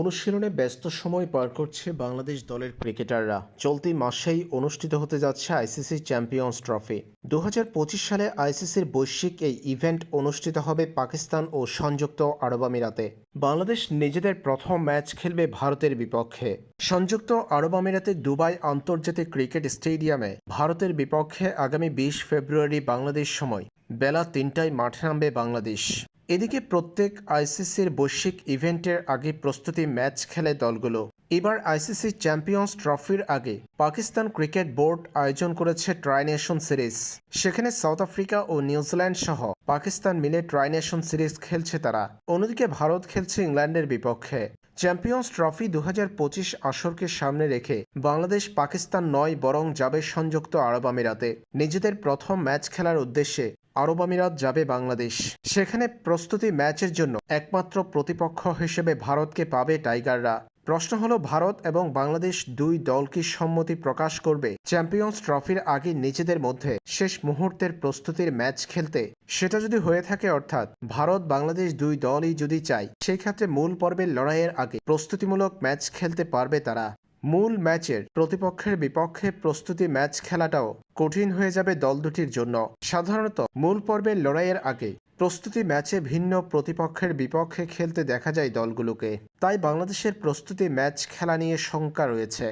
অনুশীলনে ব্যস্ত সময় পার করছে বাংলাদেশ দলের ক্রিকেটাররা। চলতি মাসেই অনুষ্ঠিত হতে যাচ্ছে আইসিসি চ্যাম্পিয়ন্স ট্রফি। দু হাজার পঁচিশ সালে আইসিসির বৈশ্বিক এই ইভেন্ট অনুষ্ঠিত হবে পাকিস্তান ও সংযুক্ত আরব আমিরাতে। বাংলাদেশ নিজেদের প্রথম ম্যাচ খেলবে ভারতের বিপক্ষে। সংযুক্ত আরব আমিরাতে দুবাই আন্তর্জাতিক ক্রিকেট স্টেডিয়ামে ভারতের বিপক্ষে আগামী বিশ ফেব্রুয়ারি বাংলাদেশ সময়। বেলা তিনটায় মাঠে নামবে বাংলাদেশ। এদিকে প্রত্যেক আইসিসির বৈশ্বিক ইভেন্টের আগে প্রস্তুতি ম্যাচ খেলে দলগুলো। এবার আইসিসি চ্যাম্পিয়ন্স ট্রফির আগে পাকিস্তান ক্রিকেট বোর্ড আয়োজন করেছে ট্রাইনেশন সিরিজ। সেখানে সাউথ আফ্রিকা ও নিউজিল্যান্ড সহ পাকিস্তান মিলে ট্রাইনেশন সিরিজ খেলছে তারা। অন্যদিকে ভারত খেলছে ইংল্যান্ডের বিপক্ষে। চ্যাম্পিয়ন্স ট্রফি দু হাজার পঁচিশ আসরকে সামনে রেখে বাংলাদেশ পাকিস্তান নয় বরং যাবে সংযুক্ত আরব আমিরাতে। নিজেদের প্রথম ম্যাচ খেলার উদ্দেশ্যে আরব আমিরাত যাবে বাংলাদেশ। সেখানে প্রস্তুতি ম্যাচের জন্য একমাত্র প্রতিপক্ষ হিসেবে ভারতকে পাবে টাইগাররা। প্রশ্ন হলো, ভারত এবং বাংলাদেশ দুই দল কি সম্মতি প্রকাশ করবে চ্যাম্পিয়ন্স ট্রফির আগে নিজেদের মধ্যে শেষ মুহূর্তের প্রস্তুতির ম্যাচ খেলতে? সেটা যদি হয়ে থাকে, অর্থাৎ ভারত, বাংলাদেশ দুই দলই যদি চায় সেই ক্ষেত্রে মূল পর্বের লড়াইয়ের আগে প্রস্তুতিমূলক ম্যাচ খেলতে পারবে তারা। মূল ম্যাচের প্রতিপক্ষের বিপক্ষে প্রস্তুতি ম্যাচ খেলাটাও কঠিন হয়ে যাবে দল দুটির জন্য। সাধারণত মূল পর্বের লড়াইয়ের আগে প্রস্তুতি ম্যাচে ভিন্ন প্রতিপক্ষের বিপক্ষে খেলতে দেখা যায় দলগুলোকে। তাই বাংলাদেশের প্রস্তুতি ম্যাচ খেলা নিয়ে শঙ্কা রয়েছে।